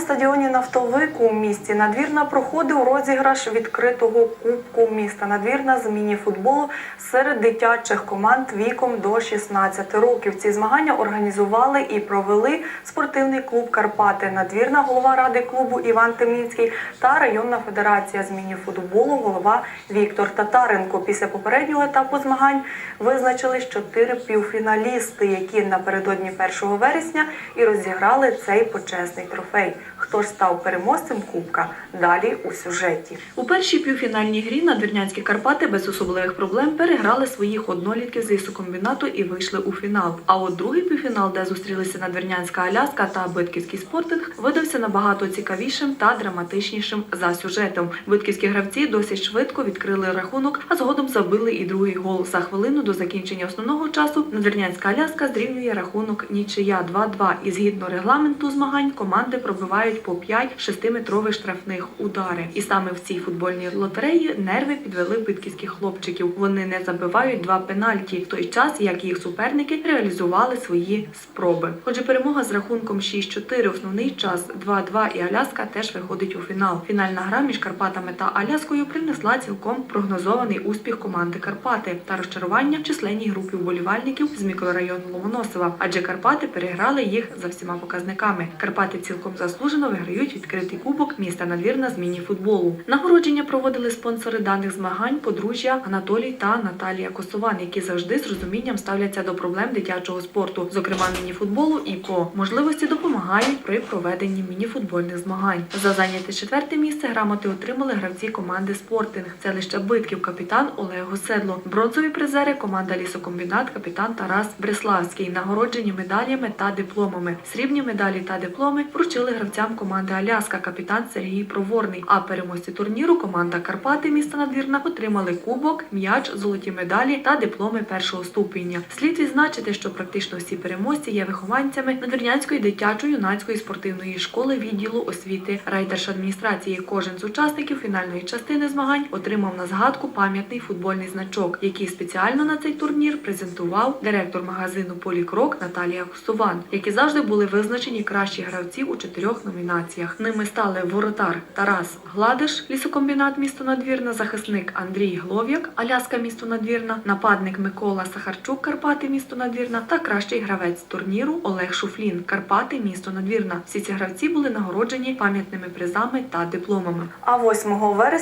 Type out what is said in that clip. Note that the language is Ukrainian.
стадіоні Нафтовик у місті Надвірна проходив розіграш відкритого кубку міста Надвірна з міні-футболу серед дитячих команд віком до 16 років. Ці змагання організували і провели спортивний клуб Карпати Надвірна, голова ради клубу Іван Темінський та районна федерація з міні-футболу, голова Віктор Татаренко. Після попереднього етапу змагань визначились чотири півфіналісти, які напередодні 1 вересня і розіграли цей почесний трофей. Хто ж став переможцем кубка? Далі у сюжеті. У першій півфінальній грі надвірнянські Карпати без особливих проблем переграли своїх однолітків з лісокомбінату і вийшли у фінал. А от другий півфінал, де зустрілися надвірнянська Аляска та Битківський спортинг, видався набагато цікавішим та драматичнішим за сюжетом. Битківські гравці досить швидко відкрили рахунок, а згодом забили і другий гол. За хвилину до закінчення основного часу надвірнянська Аляска зрівнює рахунок нічия 2-2. І згідно регламенту змагань команди пробивають по 5 шестиметрових штрафних удари. І саме в цій футбольній лотереї нерви підвели битківських хлопчиків. Вони не забивають два пенальті в той час, як їх суперники реалізували свої спроби. Отже, перемога з рахунком 6-4, основний час 2-2 і Аляска теж виходить у фінал. Фінальна гра між Карпатами та Аляскою принесла цілком прогнозований успіх команди Карпати та розчарування в численній групі вболівальників з мікрорайону Ломоносова, адже Карпати переграли їх за всіма показниками. Карпати цілком заслужено виграють відкритий кубок міста Надвірна з міні-футболу. Нагородження проводили спонсори даних змагань подружжя Анатолій та Наталія Косован, які завжди з розумінням ставляться до проблем дитячого спорту, зокрема міні-футболу, і по можливості допомагають при проведенні міні-футбольних змагань. За зайняте четверте місце грамоти отримали гравці команди Спортинг. Це лише битків капітан Олег Госедло. Бронзові призери команда Лісокомбінат, капітан Тарас Бреславський. Нагороджені медалями та дипломами. Срібні медалі та дипломи вручили гравцям команди Аляска, капітан Сергій Проворний. А переможці турніру команда Карпати міста Надвірна отримали кубок, м'яч, золоті медалі та дипломи першого ступеня. Слід відзначити, що практично всі переможці є вихованцями Надвірнянської дитячо-юнацької спортивної школи відділу освіти райдержадміністрації. Кожен з учасників фінальної частини змагань отримав на згадку пам'ятний футбольний значок, який спеціально на цей турнір презентував директор магазину Полікрок Наталія Кустуван, які завжди були визначені кращі гравці у чотирьох номінаціях. Ними стали воротар Тарас Гладиш, лісокомбінат місто Надвірна, захисник Андрій Глов'як, Аляска місто Надвірна, нападник Микола Сахарчук, Карпати місто Надвірна та кращий гравець турніру Олег Шуфлін, Карпати місто Надвірна. Всі ці гравці були нагороджені пам'ятними призами та дипломами. А 8 вересня